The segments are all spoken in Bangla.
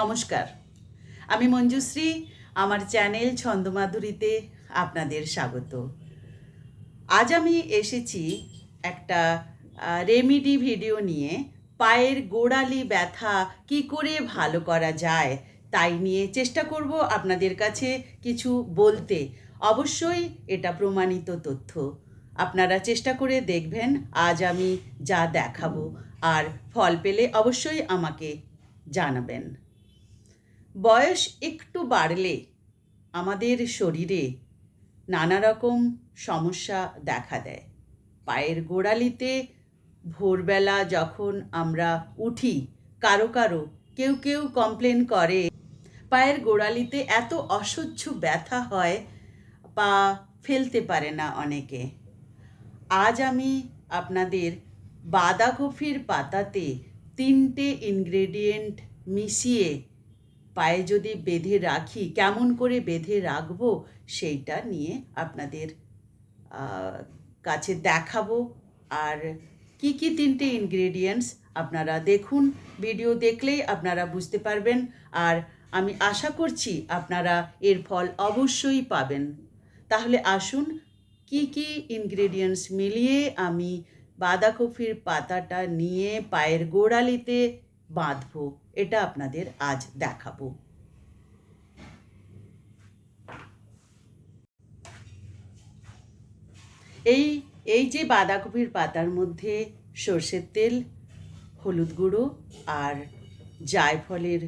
নমস্কার। আমি মঞ্জুশ্রী, আমার চ্যানেল ছন্দমাধুরীতে আপনাদের স্বাগত। আজ আমি এসেছি একটা রেমিডি ভিডিও নিয়ে, পায়ের গোড়ালি ব্যথা কি করে ভালো করা যায় তাই নিয়ে চেষ্টা করব আপনাদের কাছে কিছু বলতে। অবশ্যই এটা প্রমাণিত তথ্য। আপনারা চেষ্টা করে দেখবেন আজ আমি যা দেখাবো। আর ফল পেলে অবশ্যই আমাকে জানাবেন। বয়স একটু বাড়লে আমাদের শরীরে নানা রকম সমস্যা দেখা দেয়। পায়ের গোড়ালিতে ভোরবেলা যখন আমরা উঠি, কারও কারও কেউ কেউ কমপ্লেন করে, পায়ের গোড়ালিতে এত অসহ্য ব্যথা হয়, পা ফেলতে পারে না অনেকে। আজ আমি আপনাদের বাঁধাকপির পাতাতে তিনটে ইনগ্রেডিয়েন্ট মিশিয়ে পায়ে যদি বেঁধে রাখি, কেমন করে বেঁধে রাখব সেইটা নিয়ে আপনাদের কাছে দেখাবো। আর কি কি তিনটে ইনগ্রেডিয়েন্টস আপনারা দেখুন ভিডিও দেখলেই আপনারা বুঝতে পারবেন। আর আমি আশা করছি আপনারা এর ফল অবশ্যই পাবেন। তাহলে আসুন, কি কি ইনগ্রেডিয়েন্টস মিলিয়ে আমি বাঁধাকপির পাতাটা নিয়ে পায়ের গোড়ালিতে বাঁধবো, এটা আপনাদের আজ দেখাবো। এই এই যে বাঁধাকপির পাতার মধ্যে সর্ষের তেল, হলুদ গুঁড়ো আর জায়ফলের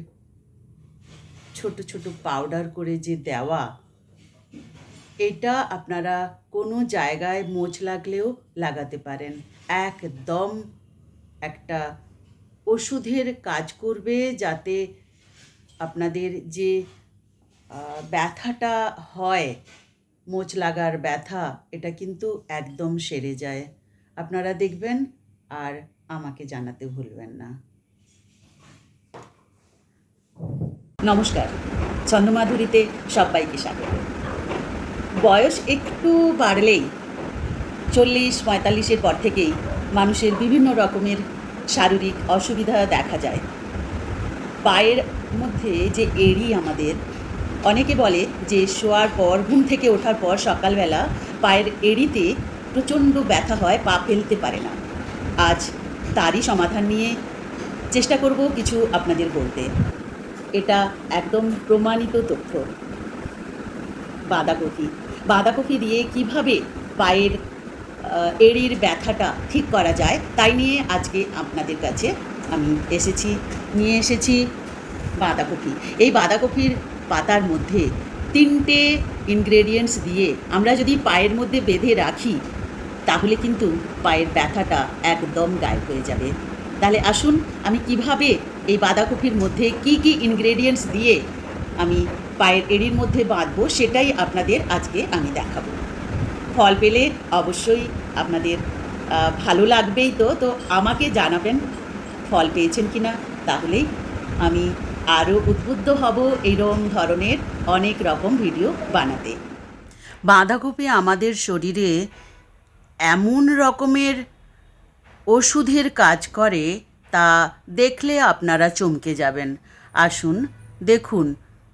ছোট ছোট পাউডার করে যে দেওয়া, এটা আপনারা কোনো জায়গায় মোচ লাগলেও লাগাতে পারেন। একদম একটা ওষুধের কাজ করবে যাতে আপনাদের যে ব্যথাটা হয়, মোচ লাগার ব্যথা, এটা কিন্তু একদম সেরে যায়। আপনারা দেখবেন আর আমাকে জানাতে ভুলবেন না। নমস্কার, চন্দ্রমাধুরীতে সবাইকে স্বাগত। বয়স একটু বাড়লেই, চল্লিশ পঁয়তাল্লিশের পর থেকেই মানুষের বিভিন্ন রকমের শারীরিক অসুবিধা দেখা যায়। পায়ের মধ্যে যে এড়ি আমাদের, অনেকে বলে যে শোয়ার পর, ঘুম থেকে ওঠার পর সকালবেলা পায়ের এড়িতে প্রচণ্ড ব্যথা হয়, পা ফেলতে পারে না। আজ তারই সমাধান নিয়ে চেষ্টা করব কিছু আপনাদের বলতে। এটা একদম প্রমাণিত তথ্য। বাঁধাকপি। বাঁধাকপি দিয়ে কীভাবে পায়ের এড়ির ব্যথাটা ঠিক করা যায়, তাই নিয়ে আজকে আপনাদের কাছে আমি এসেছি, নিয়ে এসেছি বাঁধাকপি। এই বাঁধাকপির পাতার মধ্যে তিনটে ইনগ্রেডিয়েন্টস দিয়ে আমরা যদি পায়ের মধ্যে বেঁধে রাখি, তাহলে কিন্তু পায়ের ব্যথাটা একদম গায়েব হয়ে যাবে। তাহলে আসুন আমি কীভাবে এই বাঁধাকপির মধ্যে কি কি ইনগ্রেডিয়েন্টস দিয়ে আমি পায়ের এড়ির মধ্যে বাঁধবো, সেটাই আপনাদের আজকে আমি দেখাবো। ফল পেলে অবশ্যই আপনাদের ভালো লাগবেই তো। তো আমাকে জানাবেন ফল পেয়েছেন কি না তাহলেই আমি আরও উদ্বুদ্ধ হব এইরকম ধরনের অনেক রকম ভিডিও বানাতে। বাঁধাকপি আমাদের শরীরে এমন রকমের ওষুধের কাজ করে, তা দেখলে আপনারা চমকে যাবেন। আসুন, দেখুন,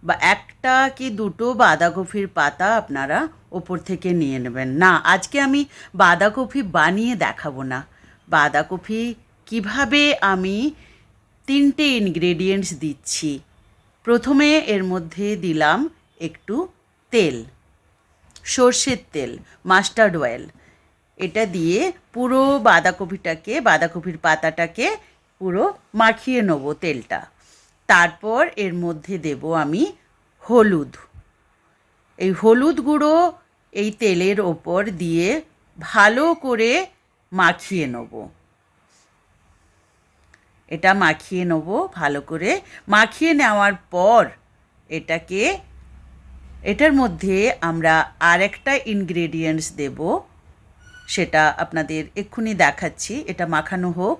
বা একটা কি দুটো বাঁধাকপির পাতা আপনারা ওপর থেকে নিয়ে নেবেন। না, আজকে আমি বাঁধাকপি বানিয়ে দেখাবো না। বাঁধাকপি কীভাবে আমি তিনটে ইনগ্রেডিয়েন্টস দিচ্ছি। প্রথমে এর মধ্যে দিলাম একটু তেল, সর্ষের তেল মাস্টার্ড অয়েল এটা দিয়ে পুরো বাঁধাকপিটাকে, বাঁধাকপির পাতাটাকে পুরো মাখিয়ে নেব তেলটা। তারপর এর মধ্যে দেব আমি হলুদ। এই হলুদ গুঁড়ো এই তেলের ওপর দিয়ে ভালো করে মাখিয়ে নেব। এটা মাখিয়ে নেব ভালো করে। মাখিয়ে নেওয়ার পর এটাকে, এটার মধ্যে আমরা আরেকটা ইনগ্রেডিয়েন্টস দেব। সেটা আপনাদের এক্ষুনি দেখাচ্ছি। এটা মাখানো হোক।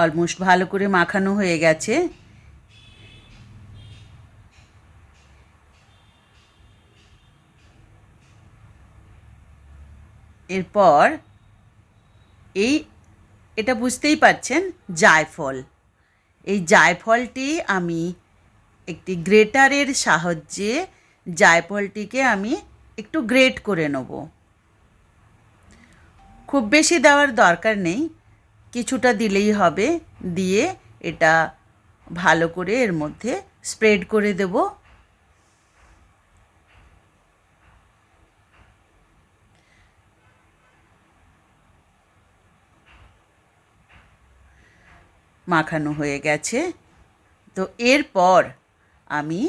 অলমোস্ট ভালো করে মাখানো হয়ে গেছে। এরপর এই, এটা বুঝতেই পারছেন, জায়ফল। এই জায়ফলটি আমি একটি গ্রেটারের সাহায্যে জায়ফলটিকে আমি একটু গ্রেট করে নেব। খুব বেশি দেওয়ার দরকার নেই। কিছুটা দিলেই হবে, দিয়ে এটা ভালো করে এর মধ্যে স্প্রেড করে দেব। মাখানো হয়ে গেছে। তো এরপর আমি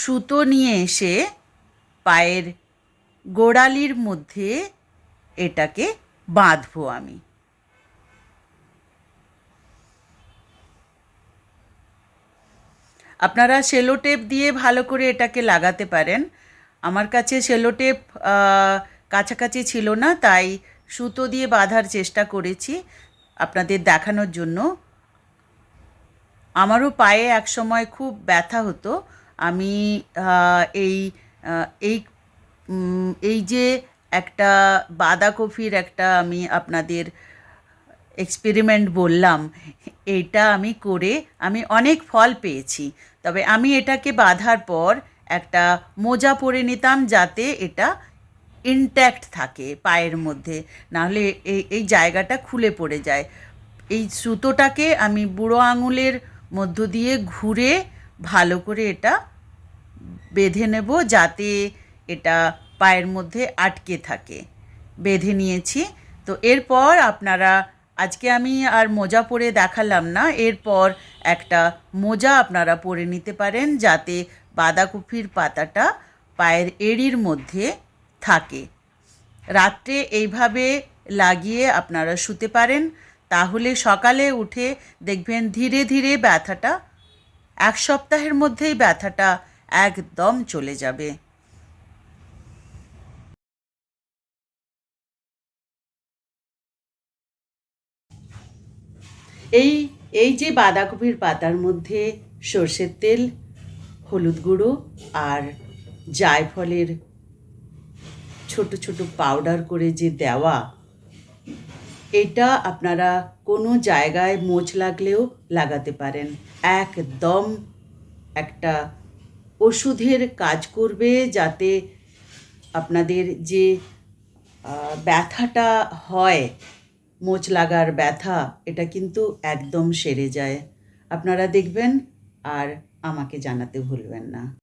সুতো নিয়ে এসে পায়ের গোড়ালির মধ্যে এটাকে বাঁধবো আমি। আপনারা সেলো টেপ দিয়ে ভালো করে এটাকে লাগাতে পারেন। আমার কাছে সেলো টেপ কাছাকাছি ছিল না, তাই সুতো দিয়ে বাঁধার চেষ্টা করেছি আপনাদের দেখানোর জন্য। আমারও পায়ে এক সময় খুব ব্যথা হতো। আমি এই এই এই যে একটা বাঁধাকপির একটা আমি আপনাদের এক্সপেরিমেন্ট বললাম, এটা আমি করে আমি অনেক ফল পেয়েছি। তবে আমি এটাকে বাঁধার পর একটা মোজা পরে নিতাম যাতে এটা ইনট্যাক্ট থাকে পায়ের মধ্যে। নাহলে এই এই জায়গাটা খুলে পড়ে যায়। এই সুতোটাকে আমি বুড়ো আঙুলের মধ্য দিয়ে ঘুরে ভালো করে এটা বেঁধে নেব যাতে এটা পায়ের মধ্যে আটকে থাকে। বেঁধে নিয়েছি। তো এরপর আপনারা আজকে আমি আর মোজা পরে দেখালাম না, এরপর একটা মোজা আপনারা পরে নিতে পারেন যাতে বাঁধাকপির পাতাটা পায়ের এড়ির মধ্যে থাকে। রাত্রে এইভাবে লাগিয়ে আপনারা শুতে পারেন, তাহলে সকালে উঠে দেখবেন ধীরে ধীরে ব্যথাটা, এক সপ্তাহের মধ্যেই ব্যথাটা একদম চলে যাবে। এই এই যে বাঁধাকপির পাতার মধ্যে সর্ষের তেল, হলুদ গুঁড়ো আর জায়ফলের ছোট ছোট পাউডার করে যে দেওয়া, এটা আপনারা কোনো জায়গায় মোচ লাগলেও লাগাতে পারেন। একদম একটা ওষুধের কাজ করবে যাতে আপনাদের যে ব্যথাটা হয় মোচ লাগার ব্যথা, এটা কিন্তু একদম সেরে যায়। আপনারা দেখবেন আর আমাকে জানাতে ভুলবেন না।